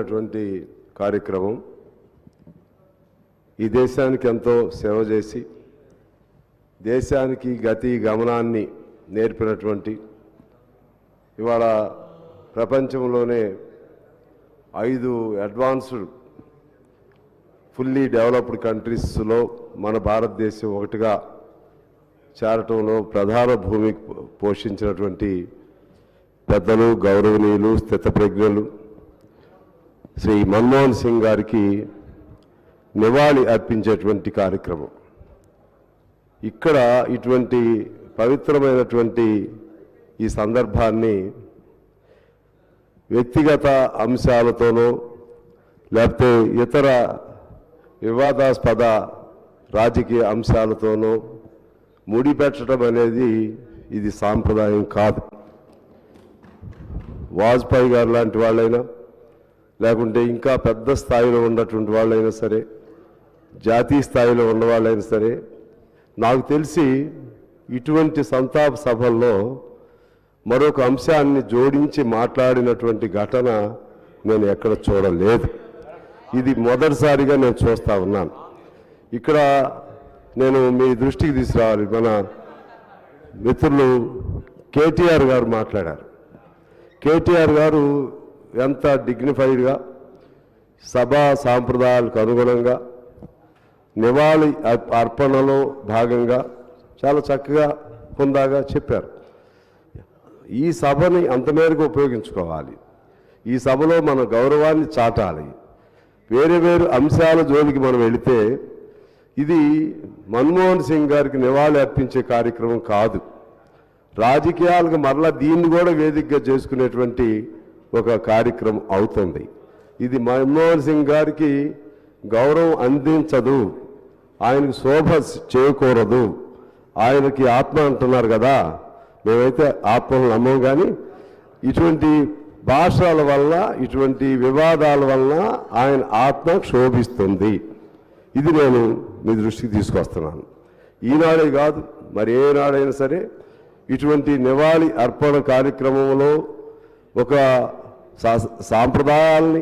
అటువంటి కార్యక్రమం ఈ దేశానికి ఎంతో సేవ చేసి దేశానికి గతి గమనాన్ని నేర్పినటువంటి ఇవాళ ప్రపంచంలోనే ఐదు అడ్వాన్స్డ్ ఫుల్లీ డెవలప్డ్ కంట్రీస్లో మన భారతదేశం ఒకటిగా చేరటంలో ప్రధాన భూమి పోషించినటువంటి పెద్దలు గౌరవనీయులు స్థితప్రజ్ఞలు శ్రీ మన్మోహన్ సింగ్ గారికి నివాళి అర్పించేటువంటి కార్యక్రమం. ఇక్కడ ఇటువంటి పవిత్రమైనటువంటి ఈ సందర్భాన్ని వ్యక్తిగత అంశాలతోనో లేకపోతే ఇతర వివాదాస్పద రాజకీయ అంశాలతోనో ముడిపెట్టడం అనేది ఇది సాంప్రదాయం కాదు. వాజ్పేయి గారు లాంటి వాళ్ళైనా లేకుంటే ఇంకా పెద్ద స్థాయిలో ఉన్నటువంటి వాళ్ళైనా సరే జాతీయ స్థాయిలో ఉన్న వాళ్ళైనా సరే నాకు తెలిసి ఇటువంటి సంతాప సభల్లో మరొక అంశాన్ని జోడించి మాట్లాడినటువంటి ఘటన నేను ఎక్కడ చూడలేదు. ఇది మొదటిసారిగా నేను చూస్తా ఉన్నాను. ఇక్కడ నేను మీ దృష్టికి తీసుకురావాలి. మన మిత్రులు కేటీఆర్ గారు మాట్లాడారు. కేటీఆర్ గారు ఎంత డిగ్నిఫైడ్గా సభా సాంప్రదాయాలకు అనుగుణంగా నివాళి అర్పణలో భాగంగా చాలా చక్కగా హుందాగా చెప్పారు. ఈ సభని అంతమేరకు ఉపయోగించుకోవాలి. ఈ సభలో మన గౌరవాన్ని చాటాలి. వేరే వేరు అంశాల జోలికి మనం వెళితే ఇది మన్మోహన్ సింగ్ గారికి నివాళి అర్పించే కార్యక్రమం కాదు. రాజకీయాలకు మరలా దీన్ని కూడా వేదికగా చేసుకునేటువంటి ఒక కార్యక్రమం అవుతుంది. ఇది మన్మోహన్ సింగ్ గారికి గౌరవం అందించదు. ఆయనకు శోభ చేయకూడదు ఆయనకి ఆత్మ అంటున్నారు కదా. మేమైతే ఆత్మను నమ్మం కానీ ఇటువంటి భాషల వల్ల ఇటువంటి వివాదాల వల్ల ఆయన ఆత్మ క్షోభిస్తుంది. ఇది నేను మీ దృష్టికి తీసుకొస్తున్నాను. ఈనాడే కాదు మరి ఏనాడైనా సరే ఇటువంటి నివాళి అర్పణ కార్యక్రమంలో ఒక సాంప్రదాయాల్ని